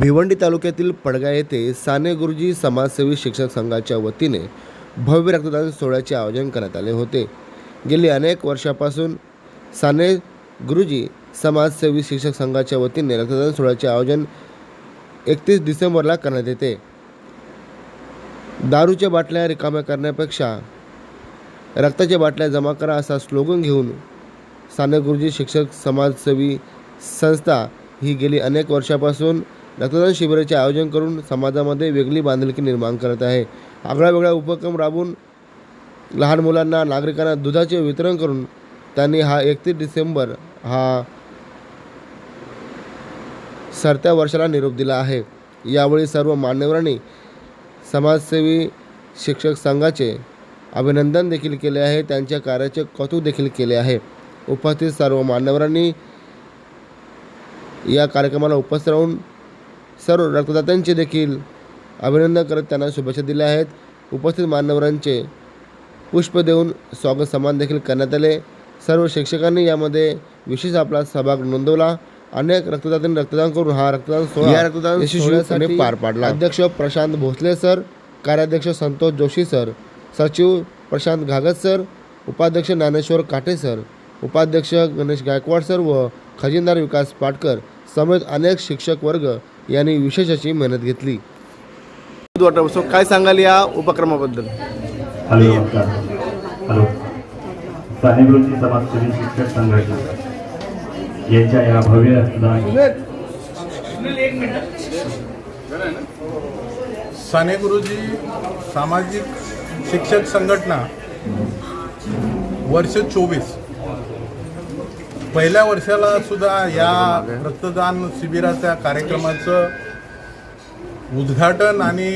भिवंडी तालुक्यातील पडगा येथे साने गुरुजी समाजसेवी शिक्षक संघाच्या वतीने भव्य रक्तदान सोहळ्याचे आयोजन करण्यात आले होते. गेली अनेक वर्षापासून साने गुरुजी समाजसेवी शिक्षक संघाच्या वतीने रक्तदान सोहळ्याचे आयोजन एकतीस डिसेंबरला करण्यात येते. दारूच्या बाटल्या रिकाम्या करण्यापेक्षा रक्ताच्या बाटल्या जमा करा असा स्लोगन घेऊन साने गुरुजी शिक्षक समाजसेवी संस्था ही गेली अनेक वर्षापासून रक्तदान शिबिराचे आयोजन करून समाजामध्ये वेगळी बांधिलकी निर्माण करत आहे. आगळा वेगळा उपक्रम राबवून लहान मुलांना नागरिकांना दुधाचे वितरण करून त्यांनी हा एकतीस डिसेंबर हा सरत्या वर्षाला निरोप दिला आहे. यावेळी सर्व मान्यवरांनी समाजसेवी शिक्षक संघाचे अभिनंदन देखील केले आहे. त्यांच्या कार्याचे कौतुक देखील केले आहे. उपस्थित सर्व मान्यवरांनी या कार्यक्रमाला उपस्थित राहून सर्व रक्तदात्यांचे देखील अभिनंदन करत त्यांना शुभेच्छा दिल्या आहेत. उपस्थित मान्यवरांचे पुष्प देऊन स्वागत सन्मान देखील करण्यात आले. सर्व शिक्षकांनी यामध्ये विशेष आपला सहभाग नोंदवला. अनेक रक्तदात्यांनी रक्तदान करून हा रक्तदान सोहळा रक्तदान सोहळ्यासाठी पार पाडला. अध्यक्ष प्रशांत भोसले सर कार्याध्यक्ष संतोष जोशी सर सचिव प्रशांत घागत सर उपाध्यक्ष ज्ञानेश्वर काटे सर उपाध्यक्ष गणेश गायकवाड सर व खजिनदार विकास पाटकर समेत अनेक शिक्षक वर्ग यांनी विशेष अशी मेहनत घेतली. वाटप काय सांगाल या उपक्रमाबद्दल? हॅलो नमस्कार. हॅलो. सानेगुरुजी समाजसेवी शिक्षक संघटना. यांच्या या भव्य साने गुरुजी सामाजिक शिक्षक संघटना वर्ष चोवीस. पहिल्या वर्षाला सुद्धा या रक्तदान शिबिराच्या कार्यक्रमाचं उद्घाटन आणि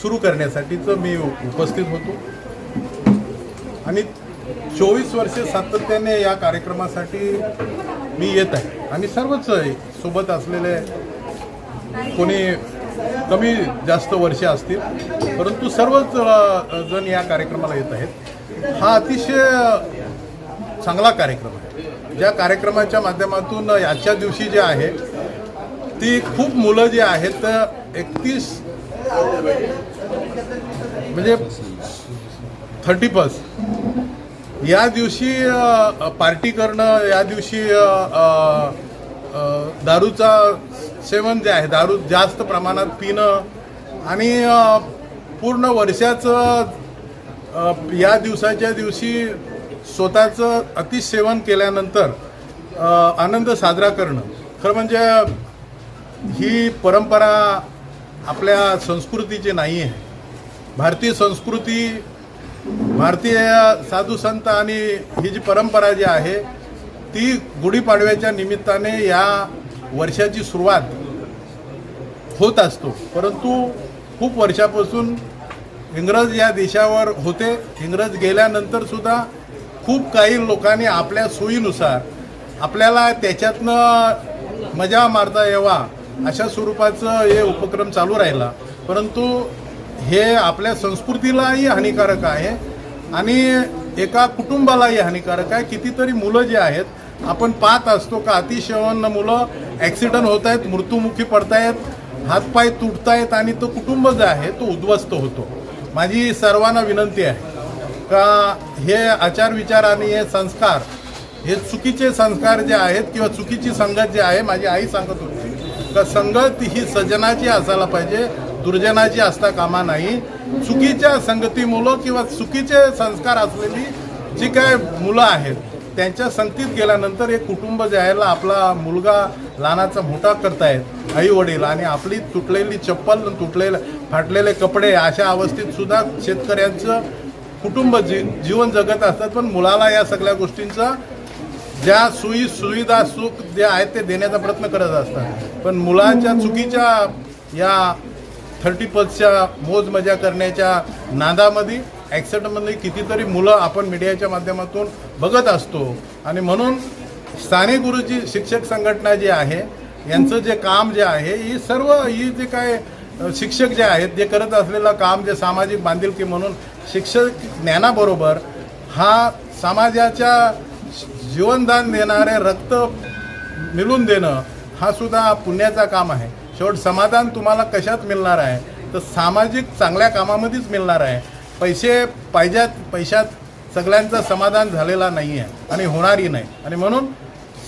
सुरू करण्यासाठीचं मी उपस्थित होतो. आणि चोवीस वर्षे सातत्याने या कार्यक्रमासाठी मी येत आहे. आणि सर्वच सोबत असलेले कोणी कमी जास्त वर्षे असतील परंतु सर्वच जण या कार्यक्रमाला येत आहेत. हा अतिशय चांगला कार्यक्रम आहे. ज्या कार्यक्रमाच्या माध्यमातून याच्या दिवशी जे आहे ती खूप मुलं जी आहेत एकतीस म्हणजे थर्टी फर्स्ट या दिवशी पार्टी करणं या दिवशी दारूचा सेवन जे आहे दारू जास्त प्रमाणात पिणं आणि पूर्ण वर्षाचं या दिवसाच्या दिवशी स्वतःचं अतिसेवन केल्यानंतर आनंद साजरा करणं. खरं म्हणजे ही परंपरा आपल्या संस्कृतीची नाही आहे. भारतीय संस्कृती भारतीय साधू संत आणि ही जी परंपरा जी आहे ती गुढीपाडव्याच्या निमित्ताने या वर्षाची सुरुवात होत असतो. परंतु खूप वर्षापासून इंग्रज या देशावर होते. इंग्रज गेल्यानंतरसुद्धा खूप काही लोकांनी आपल्या सोयीनुसार आपल्याला त्याच्यातनं मजा मारता यावा अशा स्वरूपाचं हे उपक्रम चालू राहिला. परंतु हे आपल्या संस्कृतीलाही हानिकारक आहे आणि एका कुटुंबालाही हानिकारक आहे. कितीतरी मुलं जे आहेत आपण पाहत असतो का अतिशयवन मुलं ॲक्सिडंट होत आहेत मृत्युमुखी पडतायत हातपाय तुटतायत आणि तो कुटुंब जे आहे तो उद्ध्वस्त होतो. माझी सर्वांना विनंती आहे का हे आचार विचार आणि हे संस्कार हे चुकीचे संस्कार जे आहेत किंवा चुकीची संगत जी आहे माझी आई सांगत होती का संगत ही सज्जनाची असायला पाहिजे दुर्जनाची असता कामा नाही. चुकीच्या संगतीमुळं किंवा चुकीचे संस्कार असलेली जी काय मुलं आहेत त्यांच्या संगतीत गेल्यानंतर एक कुटुंब जे आहे आपला मुलगा लहानाचा मोठा करतायत आई वडील आणि आपली तुटलेली चप्पल तुटलेले फाटलेले कपडे अशा अवस्थेत सुद्धा शेतकऱ्यांचं कुटुंब जी जीवन जगत असतात पण मुलाला या सगळ्या गोष्टींचा ज्या सोयी सुविधा सुख जे आहेत ते देण्याचा प्रयत्न करत असतात. पण मुलाच्या चुकीच्या या थर्टी पल्सच्या मोज मजा करण्याच्या नादामध्ये ॲक्सिडेंटमध्ये कितीतरी मुलं आपण मीडियाच्या माध्यमातून बघत असतो. आणि म्हणून स्थानिक गुरुजी शिक्षक संघटना जी आहे यांचं जे काम जे आहे ही सर्व ही जे काय शिक्षक जे आहेत जे करत असलेलं काम जे सामाजिक बांधिलकी म्हणून शिक्षक ज्ञानाबरोबर हा समाजाच्या जीवनदान देणारे रक्त मिळून देणं हा सुद्धा पुण्याचा काम आहे. शेवट समाधान तुम्हाला कशात मिळणार आहे? तर सामाजिक चांगल्या कामामध्येच मिळणार आहे. पैसे पाहिजेत पैशात सगळ्यांचं समाधान झालेला नाही आहे आणि होणारही नाही. आणि म्हणून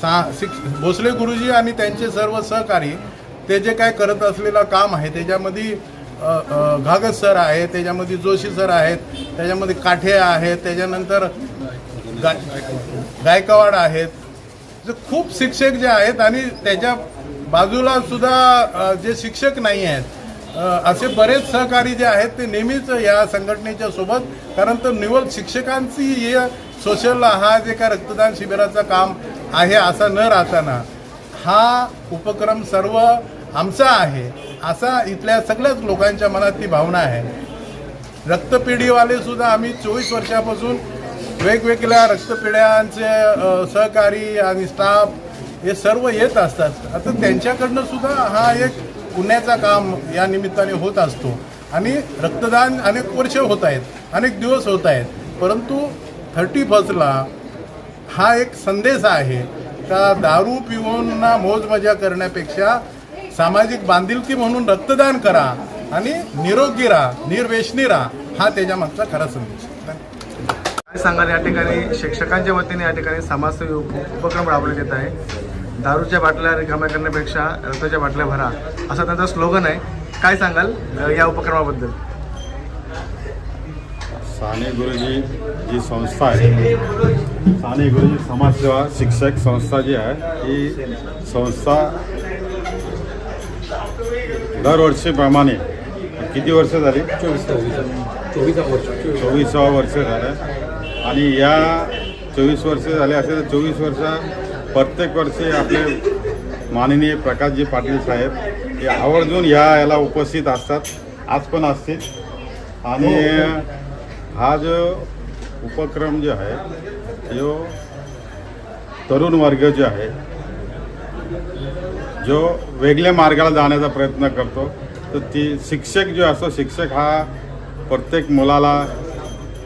सा शिक्ष भोसले गुरुजी आणि त्यांचे सर्व सहकारी ते जे काय करत असलेलं काम आहे त्याच्यामध्ये घागत सर आहे त्याच्यामध्ये जोशी सर आहेत त्याच्यामध्ये काठे आहेत त्याच्यानंतर गा गायकवाड आहेत. जे खूप शिक्षक जे आहेत आणि त्याच्या बाजूला सुद्धा जे शिक्षक नाही आहेत असे बरेच सहकारी जे आहेत ते नेहमीच या संघटनेच्या सोबत कारण तर निवड शिक्षकांची हे सोशल हा जे काय रक्तदान शिबिराचं काम आहे असा न राहताना हा उपक्रम सर्व आमचा आहे. असा इथल्या सगळ्याच लोकांच्या मनात ती भावना आहे. रक्तपेढीवाले सुद्धा आम्ही चोवीस वर्षापासून वेगवेगळ्या रक्तपेढ्यांचे सहकारी आणि स्टाफ हे सर्व येत असतात. आता त्यांच्याकडनं सुद्धा हा एक पुण्याचा काम या निमित्ताने होत असतो. आणि रक्तदान अनेक वर्ष होत आहेत अनेक दिवस होत आहेत. परंतु थर्टी फर्स्टला हा एक संदेश आहे का दारू पिऊन ना मौज मजा करण्यापेक्षा सामाजिक बांधिलकी म्हणून रक्तदान करा आणि निरोगी राहा निर्वेशनी राहा हा त्याच्या मागचा खरा संदेश. काय सांगाल या ठिकाणी? शिक्षकांच्या वतीने या ठिकाणी समाजसेवी उप- उपक्रम राबवण्यात येत आहे. दारूच्या बाटल्या रिकाम्या करण्यापेक्षा रक्ताच्या बाटल्या भरा असं त्यांचं स्लोगन आहे. काय सांगाल या उपक्रमाबद्दल? साने गुरुजी जी संस्था आहे. साने गुरुजी समाजसेवा शिक्षक संस्था जी आहे ही संस्था दरवर्षीप्रमाणे किती वर्ष झाली? चोवीसावं वर्ष झालं. आणि या चोवीस वर्ष झाले असे तर चोवीस वर्ष प्रत्येक वर्षी आपले माननीय प्रकाशजी पाटील साहेब हे आवर्जून या याला उपस्थित असतात. आज पण असतील. आणि हा. जो उपक्रम जो आहे जो तरुण वर्ग जो आहे जो वेगळ्या मार्गाला जाण्याचा प्रयत्न करतो तर ती शिक्षक जो असतो शिक्षक हा प्रत्येक मुलाला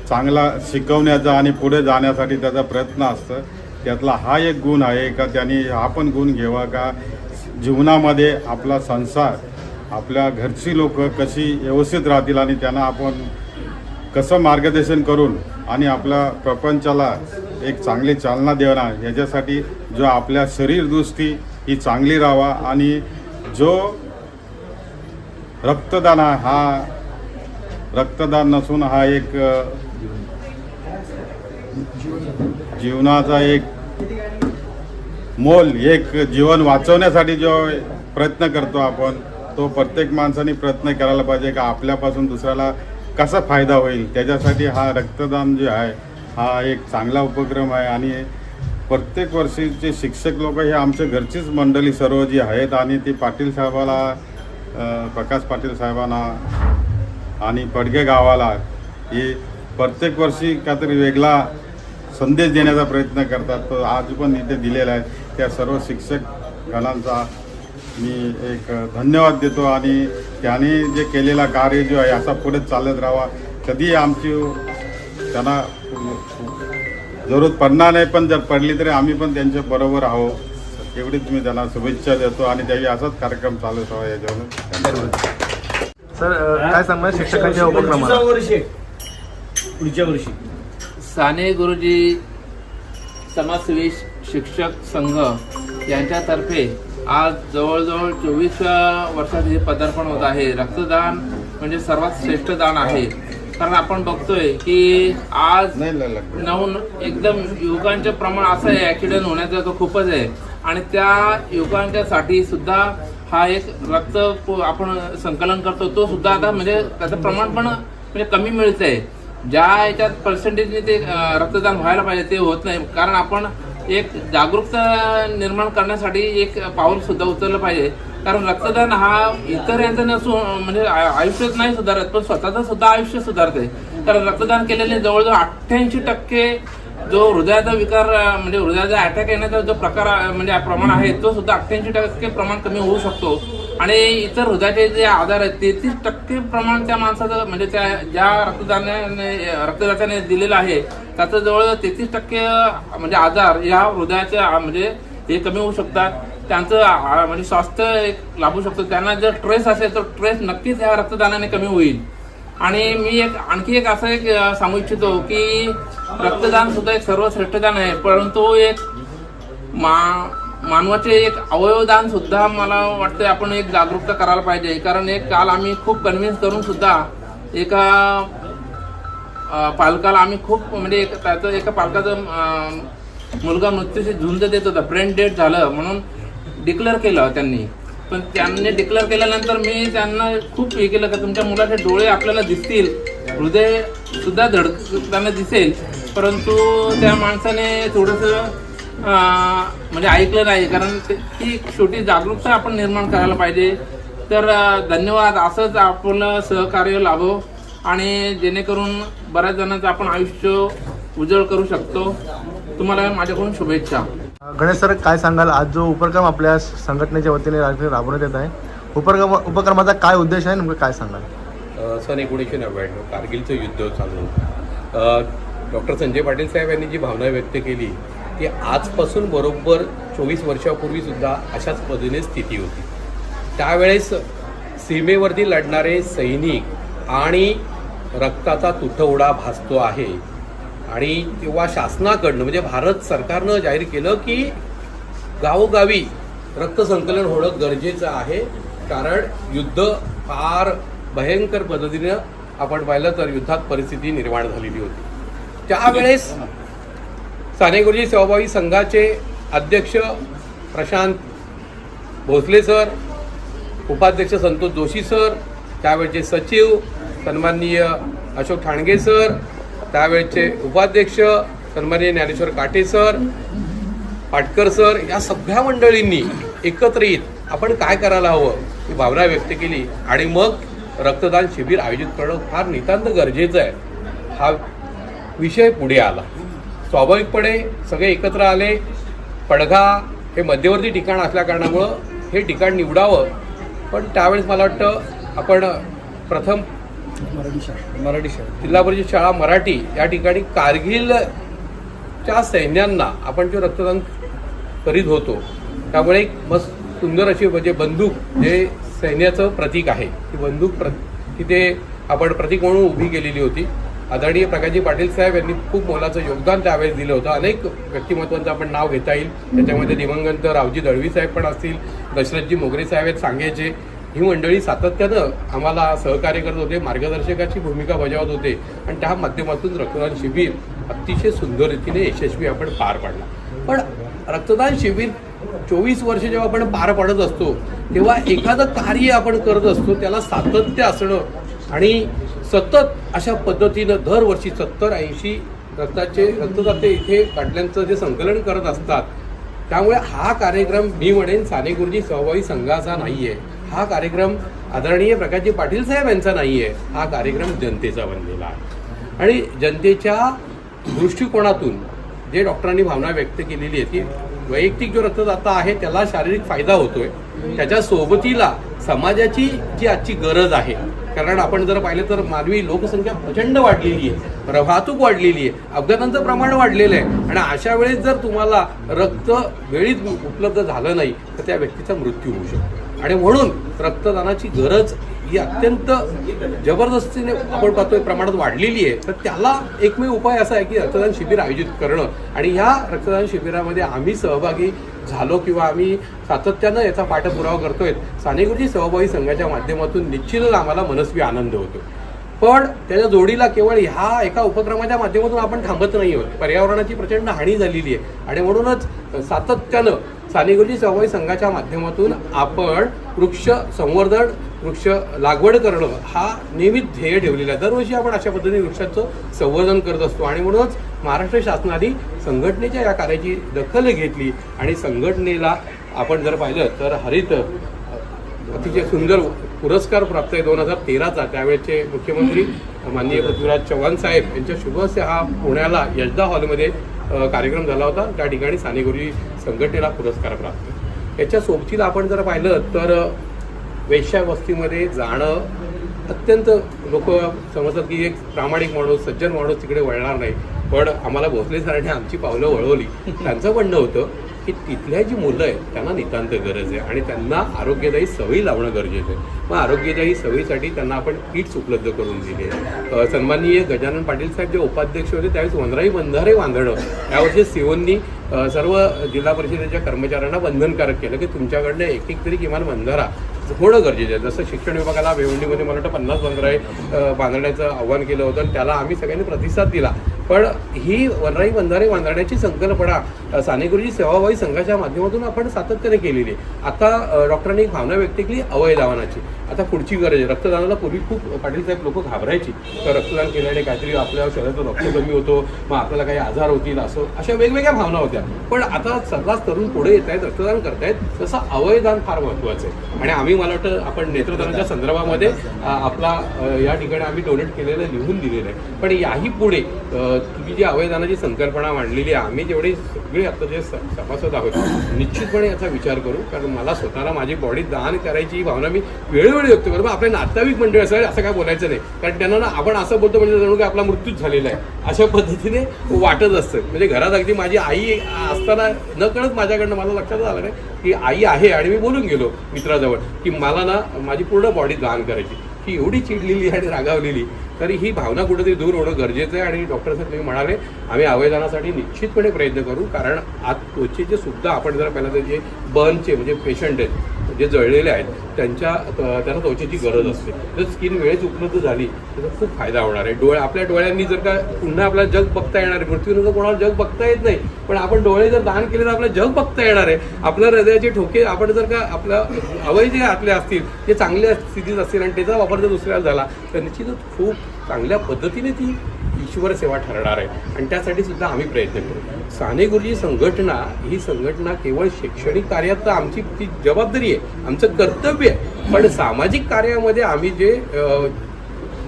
चांगला शिकवण्याचा आणि पुढे जाण्यासाठी त्याचा प्रयत्न असतं. त्यातला हा एक गुण आहे का त्यांनी हा पण गुण घ्यावा का? जीवनामध्ये आपला संसार आपल्या घरची लोक कशी व्यवस्थित राहतील आणि त्यांना आपण कसं मार्गदर्शन करून आणि आपल्या प्रपंचाला एक चांगली चालना देणार याच्यासाठी जो आपल्या शरीरदृष्टी ही चांगली राहावा आणि जो रक्तदान आहे, हा रक्तदान नसून हा एक जीवनाचा एक मोल एक जीवन वाचवण्यासाठी जो प्रयत्न करतो आपण तो प्रत्येक माणसाने प्रयत्न करायला पाहिजे का आपल्यापासून दुसऱ्याला कसा फायदा होईल? त्याच्यासाठी हा रक्तदान जे आहे हा एक चांगला उपक्रम आहे आणि प्रत्येक वर्षीचे शिक्षक लोक हे आमच्या घरचीच मंडळी सर्व जी आहेत आणि ती पाटील साहेबाला प्रकाश पाटील साहेबांना आणि पडगे गावाला ही प्रत्येक वर्षी काहीतरी वेगळा संदेश देण्याचा प्रयत्न करतात. तो आज पण इथे दिलेला आहे. त्या सर्व शिक्षक गणांचा मी एक धन्यवाद देतो आणि त्याने जे केलेला कार्य जो आहे असा पुढे चालत राहावा. कधी आमची त्यांना जरूरत पडणार नाही पण जर पडली तरी आम्ही पण त्यांच्या बरोबर आहोत. एवढीच मी त्यांना शुभेच्छा देतो आणि त्यावेळी असाच कार्यक्रम चालू असावा याच्यावर सर काय सांगणार शिक्षकांच्या उपक्रमाला? पुढच्या वर्षी. साने गुरुजी समाजसेवी शिक्षक संघ यांच्यातर्फे आज जवळजवळ चोवीस वर्षात हे पदार्पण होत आहे. रक्तदान म्हणजे सर्वात श्रेष्ठ दान आहे. कारण आपण बघतोय की आज नऊन एकदम युवकांचे प्रमाण असं आहे ॲक्सिडेंट होण्याचं तो खूपच आहे. आणि त्या युवकांच्यासाठी सुद्धा हा एक रक्त आपण संकलन करतो तो सुद्धा आता म्हणजे त्याचं प्रमाण पण म्हणजे कमी मिळतंय. ज्या याच्यात पर्सेंटेजने ते रक्तदान व्हायला पाहिजे ते होत नाही. कारण आपण एक जागरूकता निर्माण करण्यासाठी एक पाऊल सुद्धा उचललं पाहिजे. कारण रक्तदान हा इतर यांचं नसून म्हणजे आयुष्यच नाही सुधारत पण स्वतःचं सुद्धा आयुष्य सुधारते कारण रक्तदान केलेले जवळजवळ अठ्ठ्याऐंशी टक्के जो हृदयाचा विकार म्हणजे हृदयाचा अटॅक येण्याचा जो प्रकार म्हणजे प्रमाण आहे तो सुद्धा अठ्ठ्याऐंशी टक्के प्रमाण कमी होऊ शकतो. आणि इतर हृदयाचे जे आजार आहेत तेहतीस टक्के प्रमाण त्या माणसाचं म्हणजे त्या ज्या रक्तदानाने रक्तदात्याने दिलेलं आहे त्याचं जवळ तेहतीस टक्के म्हणजे आजार या हृदयाच्या म्हणजे हे कमी होऊ शकतात. त्यांचं म्हणजे स्वास्थ्य एक लाभू शकतो. त्यांना जर ट्रेस असेल तर ट्रेस नक्कीच ह्या रक्तदानाने कमी होईल. आणि मी एक आणखी एक असं एक सांगू इच्छितो की रक्तदान सुद्धा एक सर्वश्रेष्ठ दान आहे परंतु एक मा मानवाचे एक अवयवदान सुद्धा मला वाटतं आपण एक जागरूकता करायला पाहिजे. कारण एक काल आम्ही खूप कन्व्हिन्स करून सुद्धा एका पालकाला आम्ही खूप म्हणजे एक त्याचं एका पालकाचं मुलगा मृत्यूशी झुंज देत होता. ब्रेन डेड झालं म्हणून डिक्लेअर केलं त्यांनी. पण त्यांनी डिक्लेअर केल्यानंतर मी त्यांना खूप हे केलं का तुमच्या मुलाचे डोळे आपल्याला दिसतील. हृदय सुद्धा धडकताना दिसेल. परंतु त्या माणसाने थोडंसं म्हणजे ऐकलं नाही कारण ते- ही छोटी जागरूकता आपण निर्माण करायला पाहिजे. तर धन्यवाद. असंच आपलं सहकार्य लाभो आणि जेणेकरून बऱ्याच जणांचं आपण आयुष्य उजळ करू शकतो. तुम्हाला माझ्याकडून शुभेच्छा. गणेश सर काय सांगाल? आज जो उपक्रम आपल्या संघटनेच्या वतीने राबवण्यात येत आहे उपक्रम उपक्रमाचा काय उद्देश आहे? नेमकं काय सांगाल? सन एकोणीसशे नव्याण्णव कारगिलचं युद्ध चालू डॉक्टर संजय पाटील साहेब यांनी जी भावना व्यक्त केली ती आजपासून बरोबर चोवीस वर्षापूर्वीसुद्धा अशाच पद्धतीने स्थिती होती. त्यावेळेस सीमेवरती लढणारे सैनिक आणि रक्ताचा तुटवडा भासतो आहे. आणि तेव्हा शासनाकडनं म्हणजे भारत सरकारनं जाहीर केलं की गावोगावी रक्तसंकलन होणं गरजेचं आहे. कारण युद्ध फार भयंकर पद्धतीनं आपण पाहिलं तर युद्धात परिस्थिती निर्माण झालेली होती. त्यावेळेस साने गुरुजी सेवाभावी संघाचे अध्यक्ष प्रशांत भोसले सर उपाध्यक्ष संतोष जोशी सर त्यावेळचे सचिव सन्माननीय अशोक ठाणगे सर त्यावेळचे उपाध्यक्ष सन्माननीय ज्ञानेश्वर काटे सर पाटकर सर या सगळ्या मंडळींनी एकत्र येत आपण काय करायला हवं ही भावना व्यक्त केली आणि मग रक्तदान शिबिर आयोजित करणं फार नितांत गरजेचं आहे. हा विषय पुढे आला. स्वाभाविकपणे सगळे एकत्र आले. पडघा हे मध्यवर्ती ठिकाण असल्या कारणामुळं हे ठिकाण निवडावं. पण त्यावेळेस मला वाटतं आपण प्रथम मराठी शाळा. जिल्हा परिषद शाळा मराठी या ठिकाणी कारगिलच्या सैन्यांना आपण जे रक्तदान करीत होतो त्यामुळे एक मस्त सुंदर अशी म्हणजे बंदूक जे सैन्याचं प्रतीक आहे. ती बंदूक प्र तिथे आपण प्रतीक म्हणून उभी केलेली होती. आदरणीय प्रकाशजी पाटील साहेब यांनी खूप मोलाचं योगदान त्यावेळेस दिलं होतं. अनेक व्यक्तिमत्वांचं आपण नाव घेता येईल. त्याच्यामध्ये दिवंगत रावजी दळवी साहेब पण असतील दशरथजी मोगरे साहेब आहेत सांगायचे. ही मंडळी सातत्यानं आम्हाला सहकार्य करत होते मार्गदर्शकाची भूमिका बजावत होते आणि त्या माध्यमातून रक्तदान शिबिर अतिशय सुंदर रीतीने यशस्वी आपण पार पाडला. पण रक्तदान शिबिर चोवीस वर्ष जेव्हा आपण पार पाडत असतो तेव्हा एखादं कार्य आपण करत असतो त्याला सातत्य असणं आणि सतत अशा पद्धतीनं दरवर्षी सत्तर ऐंशी रक्ताचे रक्तदाते इथे काढल्यांचं जे संकलन करत असतात त्यामुळे हा कार्यक्रम मी म्हणेन साने गुरुजी सहभागी संघाचा नाही आहे हा कार्यक्रम आदरणीय प्रकाशजी पाटील साहेब यांचा नाही आहे हा कार्यक्रम जनतेचा बनलेला आहे. आणि जनतेच्या दृष्टिकोनातून जे डॉक्टरांनी भावना व्यक्त केलेली आहे की वैयक्तिक जो रक्तदाता आहे त्याला शारीरिक फायदा होतोय. त्याच्या सोबतीला समाजाची जी आजची गरज आहे कारण आपण जर पाहिलं तर मानवी लोकसंख्या प्रचंड वाढलेली आहे. वाहतूक वाढलेली आहे. अपघातांचं प्रमाण वाढलेलं आहे. आणि अशा वेळेस जर तुम्हाला रक्त वेळीच उपलब्ध झालं नाही तर त्या व्यक्तीचा मृत्यू होऊ शकतो. आणि म्हणून रक्तदानाची गरज ही अत्यंत जबरदस्तीने आपण पाहतोय प्रमाणात वाढलेली आहे. तर त्याला एकमेव उपाय असा आहे की रक्तदान शिबिर आयोजित करणं. आणि ह्या रक्तदान शिबिरामध्ये आम्ही सहभागी झालो किंवा आम्ही सातत्यानं याचा पाठपुरावा करतोय सानेगुरुजी सहभागी संघाच्या माध्यमातून निश्चितच आम्हाला मनस्वी आनंद होतो. पण त्याच्या जोडीला केवळ ह्या एका उपक्रमाच्या माध्यमातून आपण थांबत नाही आहोत. पर्यावरणाची प्रचंड हानी झालेली आहे. आणि म्हणूनच सातत्यानं सानेगुरुजी सहभागी संघाच्या माध्यमातून आपण वृक्ष संवर्धन वृक्ष लागवड करणं हा नेहमीच ध्येय ठेवलेला आहे. दरवर्षी आपण अशा पद्धतीने वृक्षाचं संवर्धन करत असतो आणि म्हणूनच महाराष्ट्र शासनाने संघटनेच्या या कार्याची दखल घेतली आणि संघटनेला आपण जर पाहिलं तर हरित अतिशय सुंदर पुरस्कार प्राप्त आहे दोन हजार तेराचा. त्यावेळेचे मुख्यमंत्री माननीय पृथ्वीराज चव्हाण साहेब यांच्या शुभ हा पुण्याला यजदा हॉलमध्ये कार्यक्रम झाला होता. त्या ठिकाणी सानेगुरुजी संघटनेला पुरस्कार प्राप्त. याच्या सोबतीला आपण जर पाहिलं तर वेश्यावस्तीमध्ये जाणं अत्यंत लोक समजतात की एक प्रामाणिक माणूस सज्जन माणूस तिकडे वळणार नाही. पण आम्हाला भोसले सरांनी आमची पावलं वळवली. त्यांचं म्हणणं होतं की तिथल्या जी मुलं आहेत त्यांना नितांत गरज आहे आणि त्यांना आरोग्यदायी सवयी लावणं गरजेचं आहे. मग आरोग्यदायी सवयीसाठी त्यांना आपण किट्स उपलब्ध करून दिले. सन्माननीय गजानन पाटील साहेब जे उपाध्यक्ष होते त्यावेळेस वनराई बंधारे बांधणं यावर्षी सिओननी सर्व जिल्हा परिषदेच्या कर्मचाऱ्यांना बंधनकारक केलं की तुमच्याकडनं एक एक तरी किमान बंधारा. होणं गरजेचं आहे. जसं शिक्षण विभागाला भिवंडीमध्ये मला वाटतं पन्नास बंदर आहे बांधण्याचं आव्हान केलं होतं आणि त्याला आम्ही सगळ्यांनी प्रतिसाद दिला. पण ही वनराई बंधारे बांधण्याची संकल्पना साने गुरुजी सेवाभावी संघाच्या माध्यमातून आपण सातत्याने केलेली आहे. आता डॉक्टरांनी एक भावना व्यक्त केली अवयदानाची आता पुढची गरज आहे. रक्तदानाला पूर्वी खूप पाटील साहेब लोक घाबरायची. तर रक्तदान केल्याने काहीतरी आपल्या शरीराचं रक्त कमी होतो मग आपल्याला काही आजार होतील असं अशा वेगवेगळ्या भावना होत्या. पण आता सर्रास तरुण पुढे येत आहेत रक्तदान करतायत तसं अवयदान फार महत्त्वाचं आहे. आणि आम्ही मला वाटतं आपण नेत्रदानाच्या संदर्भामध्ये आपला या ठिकाणी आम्ही डोनेट केलेलं लिहून दिलेलं आहे. पण याही पुढे तुम्ही जी अवयदानाची संकल्पना मांडलेली आहे आम्ही जेवढे सगळे आता जे स- सभासद आहोत निश्चितपणे याचा विचार करू कारण मला स्वतःला माझी बॉडी दान करायची ही भावना मी वेळोवेळी व्यक्त करतो. मग आपले नातेवाईक मंडळ असं असं काय बोलायचं नाही. कारण त्यांना ना आपण असं बोलतो म्हणजे जणू काय आपला मृत्यूच झालेला आहे. अशा पद्धतीने वाटत असतं. म्हणजे घरात अगदी माझी आई असताना न कळत माझ्याकडनं मला लक्षात आलं नाही की आई आहे आणि मी बोलून गेलो मित्राजवळ की मला ना माझी पूर्ण बॉडी दान करायची. ती एवढी चिडलेली आणि रागावलेली तरी ही भावना कुठेतरी दूर होणं गरजेचं आहे आणि डॉक्टर साहेब तुम्ही म्हणाले आम्ही अवयदानासाठी निश्चितपणे प्रयत्न करू कारण आज त्वचेचे सुद्धा आपण जर पहिला जे बर्नचे म्हणजे पेशंट आहेत जे जळलेले आहेत त्यांच्या त्यांना त्वचेची गरज असते. जर स्किन वेळेच उपलब्ध झाली तर खूप फायदा होणार आहे. डोळे आपल्या डोळ्यांनी जर का पुन्हा आपल्याला जग बघता येणार आहे मृत्यूनंतर कोणाला जग बघता येत नाही. पण आपण डोळे जर दान केले तर आपलं जग बघता येणार आहे. आपल्या हृदयाचे ठोके आपण जर का आपल्या अवय जे आतले असतील ते चांगल्या स्थितीत असतील आणि त्याचा वापर जर दुसऱ्याला झाला तर निश्चितच खूप चांगल्या पद्धतीने ती ईश्वर सेवा ठरणार आहे. आणि त्यासाठी सुद्धा आम्ही प्रयत्न करू. साने गुरुजी संघटना ही संघटना केवळ शैक्षणिक कार्यात तर आमची ती जबाबदारी आहे आमचं कर्तव्य आहे. पण सामाजिक कार्यामध्ये आम्ही जे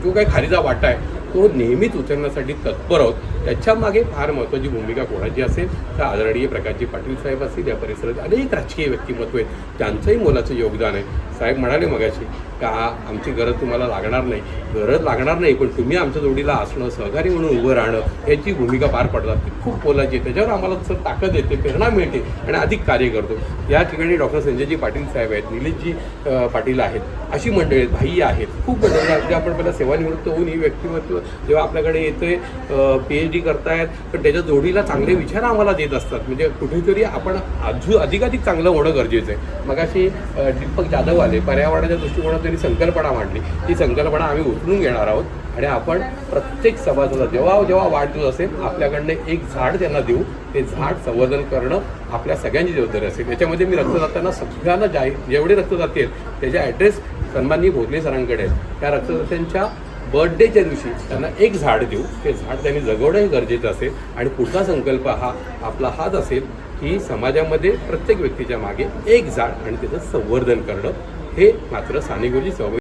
जो काही खारीचा वाटा आहे तो नेहमीच उचलण्यासाठी तत्पर आहोत. त्याच्यामागे फार महत्त्वाची भूमिका कोणाची असेल? तर आदरणीय प्रकाशजी पाटील साहेब असतील. या परिसरात अनेक राजकीय व्यक्तिमत्व आहेत. त्यांचंही मोलाचं योगदान आहे. साहेब म्हणाले मगाशी का आमची गरज तुम्हाला लागणार नाही? गरज लागणार नाही पण तुम्ही आमच्या जोडीला असणं सहकारी म्हणून उभं राहणं याची भूमिका पार पडतात. ती खूप मोलाची आहे. त्याच्यावर आम्हाला सर ताकद येते प्रेरणा मिळते आणि अधिक कार्य करतो. या ठिकाणी डॉक्टर संजयजी पाटील साहेब आहेत निलेशजी पाटील आहेत अशी मंडळी आहेत भाई आहेत. खूप मंडळी आहेत. जे आपण पहिला सेवानिवृत्त होऊन ही व्यक्तिमत्व जेव्हा आपल्याकडे येते पी एच डी करतायत पण त्याच्या जोडीला चांगले विचार आम्हाला देत असतात. म्हणजे कुठेतरी आपण अजून अधिकाधिक चांगलं होणं गरजेचं आहे. मग अशी दीपक जाधव आले पर्यावरणाच्या दृष्टिकोनात त्यांनी संकल्पना मांडली. ती संकल्पना आम्ही उचलून घेणार आहोत आणि आपण प्रत्येक सभासदा जेव्हा जेव्हा वाढदिवस असेल आपल्याकडनं एक झाड त्यांना देऊ. ते झाड संवर्धन करणं आपल्या सगळ्यांची जबाबदारी असेल. याच्यामध्ये मी रक्तदात्यांना सगळ्यांना जाहीर जेवढे रक्तदाते आहेत त्याचे ॲड्रेस सन्माननीय भोसले सरांकडे आहेत. त्या रक्तदात्यांच्या बर्थडेच्या दिवशी त्यांना एक झाड देऊ. ते झाड त्यांनी जगवणं हे गरजेचं असेल आणि पुढचा संकल्प हा आपला हाच असेल की समाजामध्ये प्रत्येक व्यक्तीच्या मागे एक झाड आणि त्याचं संवर्धन करणं. हे मात्र सानेगुरुजी सवय